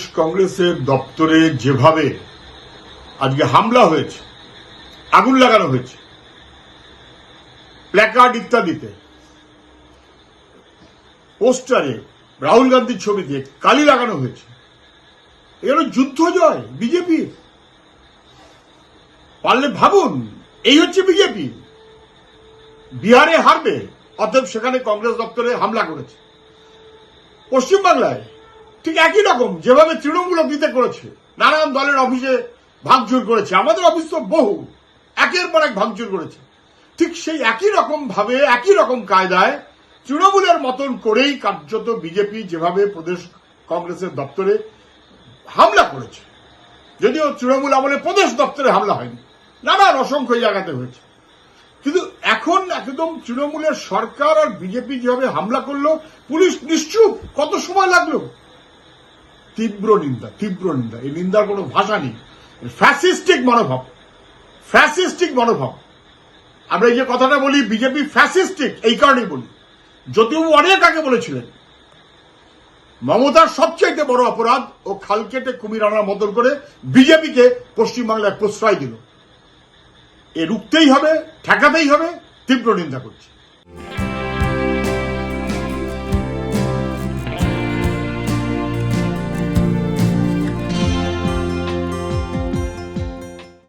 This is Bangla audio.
প্রদেশ কংগ্রেসের দপ্তরে যেভাবে আজকে হামলা হয়েছে, আগুন লাগানো হয়েছে প্ল্যাকার্ড ইত্যাদিতে পোস্টারে রাহুল গান্ধীর ছবি দিয়ে কালি লাগানো হয়েছে। এগুলো যুদ্ধ জয় বিজেপির পারলে ভাবুন, এই হচ্ছে বিজেপি। বিহারে হারবে, অতএব সেখানে কংগ্রেস দপ্তরে হামলা করেছে। পশ্চিমবাংলায় ঠিক একই রকম, যেভাবে তৃণমূল অতীতে করেছে, নানান দলের অফিসে ভাঙচুর করেছে, আমাদের অফিস তো বহু একের পর এক ভাঙচুর করেছে। ঠিক সেই একই রকম ভাবে, একই রকম কায়দায় তৃণমূলের মতন করেই কার্যত বিজেপি যেভাবে প্রদেশ কংগ্রেসের দপ্তরে হামলা করেছে। যদিও তৃণমূল আমলে প্রদেশ দপ্তরে হামলা হয়নি, নানান অসংখ্য জায়গাতে হয়েছে। কিন্তু এখন একদম তৃণমূলের সরকার আর বিজেপি যেভাবে হামলা করল, পুলিশ নিশ্চুপ কত সময় লাগল? তীব্র নিন্দা তীব্র নিন্দা। এই নিন্দার কোনো ভাষা নেই। ফ্যাসিস্টিক মনোভাব ফ্যাসিস্টিক মনোভাব। আমরা এই যে কথাটা বলি বিজেপি ফ্যাসিস্টিক এই কারণেই বলি। যদিও অনেক আগে বলেছিলেন, মমতার সবচাইতে বড় অপরাধ ও খাল কেটে কুমির আনার মতন করে বিজেপিকে পশ্চিমবাংলায় প্রশ্রয় দিল। এ রুখতেই হবে, ঠেকাতেই হবে, তীব্র নিন্দা করছি।